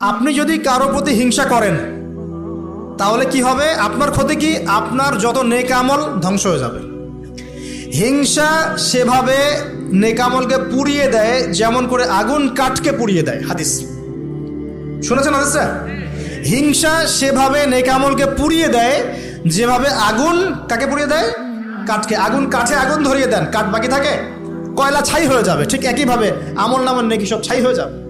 আপনি যদি কারও প্রতি হিংসা করেন তাহলে কি হবে? আপনার ক্ষতি কি? আপনার যত নেকামল ধ্বংস হয়ে যাবে। হিংসা সেভাবে নেকামলকে পুড়িয়ে দেয় যেমন করে আগুন কাঠকে পুড়িয়ে দেয়। হাদিস। শুনেছেন হাদিসটা? হিংসা সেভাবে নেকামলকে পুড়িয়ে দেয় যেভাবে আগুন কাকে পুড়িয়ে দেয়? কাঠকে। আগুন কাঠে আগুন ধরিয়ে দেন। কাঠ বাকি থাকে? কয়লা ছাই হয়ে যাবে। ঠিক একইভাবে আমল নামল নেকি সব ছাই হয়ে যাবে।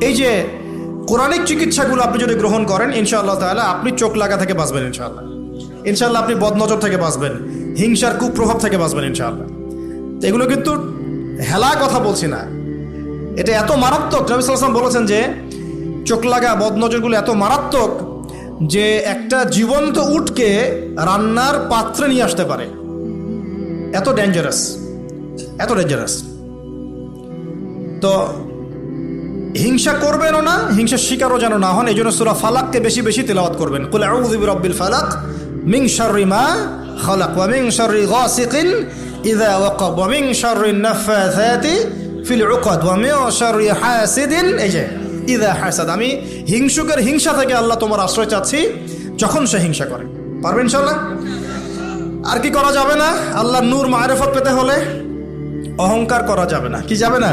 এই যে কোরআনিক চিকিৎসাগুলো আপনি যদি গ্রহণ করেন, ইনশাআল্লাহ তাহলে আপনি চোখ লাগা থেকে বাঁচবেন ইনশাআল্লাহ। ইনশাআল্লাহ আপনি বদনজর থেকে বাঁচবেন, হিংসার কুপ্রভাব থেকে বাঁচবেন ইনশাআল্লাহ। তো এগুলো কিন্তু হেলা কথা বলছি না। এটা এত মারাত্মক, নবী সাল্লাম বলেছেন যে চোখ লাগা, বদনজরগুলো এত মারাত্মক যে একটা জীবন্ত উটকে রান্নার পাত্রে নিয়ে আসতে পারে। এত ডেঞ্জারাস এত ডেঞ্জারাস তো হিংসা করবেনও না, হিংসার শিকারও যেন না হন এই জন্য সুরা ফালাককে বেশি বেশি তেলাওয়াত করবেন। কুল আউযু বিরাব্বিল ফালাক মা খালাক ওয়া মিন শাররি গাসিকিন ইযা ওয়াকাব ওয়া মিন শাররি নাফাথাতি ফিল উকাদ ওয়া মিন শাররি হাসিদিন। এই যে, ইযা হাসাদ, আমি হিংসুকের হিংসা থেকে আল্লাহ তোমার আশ্রয় চাচ্ছি যখন সে হিংসা করে। পারবেন ইনশাআল্লাহ? আর কি করা যাবে না? আল্লাহর নূর মারেফত পেতে হলে অহংকার করা যাবে না। কি যাবে না?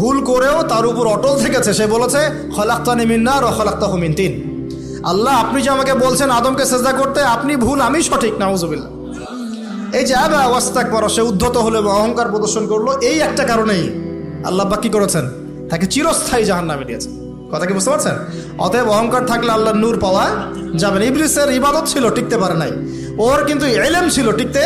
ভুল করেও তার উপর অটল থেকেছে। সে বলেছে, খলাক্তানি মিন্নার ও খলাক্তা হুমিন তিন। আল্লাহ, আপনি যে আমাকে বলছেন আদমকে সেজদা করতে, আপনি ভুল, আমি সঠিক, নাউজুবিল্লাহ। এই যে আবা, ওয়াস্তাক পর, সে উদ্ধত হলো এবং অহংকার প্রদর্শন করল, এই একটা কারণেই আল্লাহ বা কি করেছেন? তাকে চিরস্থায়ী জাহান নামে দিয়েছেন। কথা কি বুঝতে পারছেন? অতএব অহংকার থাকলে আল্লাহর নূর পাওয়া যাবে না। ইবলিসের ইবাদত ছিল, টিকতে পারে নাই। ওর কিন্তু এলেম ছিল, টিকতে